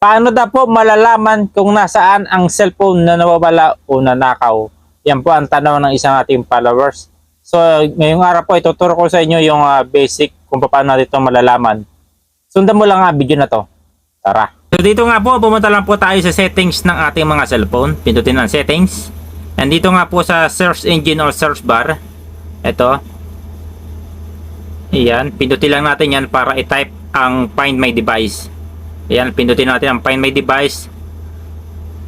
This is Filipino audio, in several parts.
Paano daw po malalaman kung nasaan ang cellphone na nawawala o nanakaw? Yan po ang tanong ng isang ating followers. So, ngayong araw po, ituturo ko sa inyo yung ah, basic kung paano natin ito malalaman. Sundan mo lang ang video na to. Tara. So, dito nga po, pumunta lang po tayo sa settings ng ating mga cellphone. Pindutin ang settings. And dito nga po sa search engine or search bar. Ito. Iyan. Pindutin lang natin yan para i-type ang find my device. Ayan, pindutin natin ang find my device.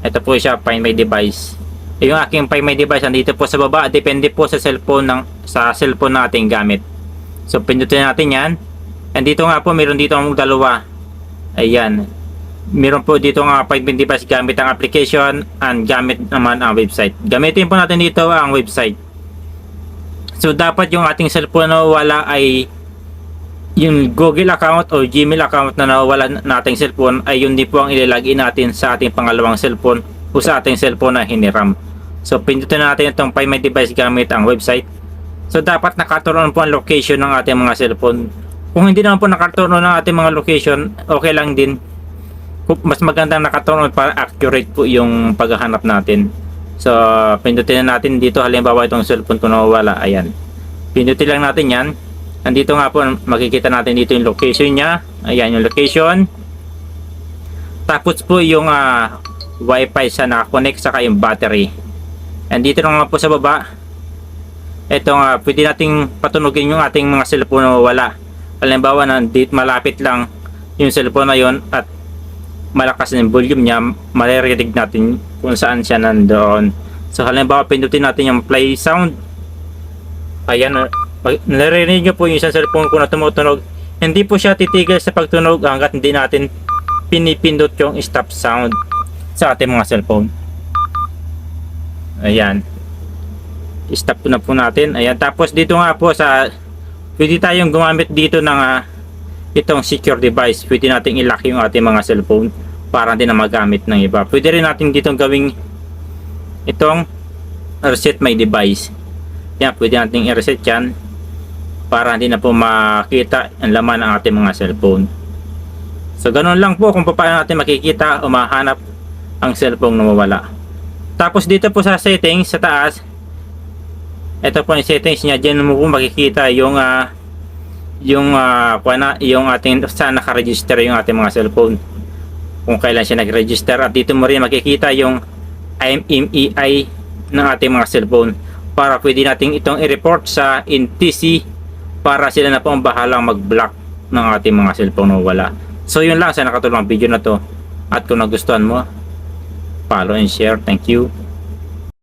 Ito po siya, find my device. Yung aking find my device andito po sa baba, depende po sa cellphone ng sa cellphone nating gamit. So pindutin natin 'yan. And dito nga po, meron dito ang dalawa. Ayan. Meron po dito nga find my device gamit ang application and gamit naman ang website. Gamitin po natin dito ang website. So dapat yung ating cellphone wala ay yung Google account o Gmail account na nawala nating cellphone ay yun din po ang ilalagin natin sa ating pangalawang cellphone o sa ating cellphone na hiniram. So pindutin natin itong Find My Device gamit ang website. So dapat nakaturon po ang location ng ating mga cellphone. Kung hindi naman po nakaturon ang ating mga location, okay lang din. Mas magandang nakaturon para accurate po yung paghahanap natin. So pindutin na natin dito halimbawa itong cellphone ko nawawala. Ayan. Pindutin lang natin yan. Andito nga po, makikita natin dito yung location niya. Ayan yung location. Tapos po yung ah, wifi sa nakakonect saka yung battery. Andito na nga po sa baba. Ito nga, pwede nating patunogin yung ating mga cellphone na wala. Halimbawa, nandit malapit lang yung cellphone na yon at malakas yung volume niya, maririnig natin kung saan siya nandoon. So halimbawa, pindutin natin yung play sound. Ayan, uh, pag naririnig nyo po yung isang cellphone ko na tumutunog, hindi po siya titigil sa pagtunog hanggat hindi natin pinipindot yung stop sound sa ating mga cellphone. Ayan. Stop na po natin. Ayan. Tapos dito nga po sa pwede tayong gumamit dito ng ah, itong secure device. Pwede nating i-lock yung ating mga cellphone para hindi na magamit ng iba. Pwede rin natin ditong gawing itong reset my device. Yan, pwede nating i-reset yan para hindi na po makita ang laman ng ating mga cellphone. So, ganun lang po kung paano natin makikita o mahanap ang cellphone na mawala. Tapos dito po sa settings sa taas, ito po yung settings niya. Diyan mo po makikita yung ah, yung ah, kuha na, yung ating saan naka-register yung ating mga cellphone. Kung kailan siya nag-register at dito mo rin makikita yung IMEI ng ating mga cellphone para pwede nating itong i-report sa NTC para sila na po ang bahalang mag-block ng ating mga cellphone na wala. So yun lang sa nakatulong video na to. At kung nagustuhan mo, follow and share. Thank you.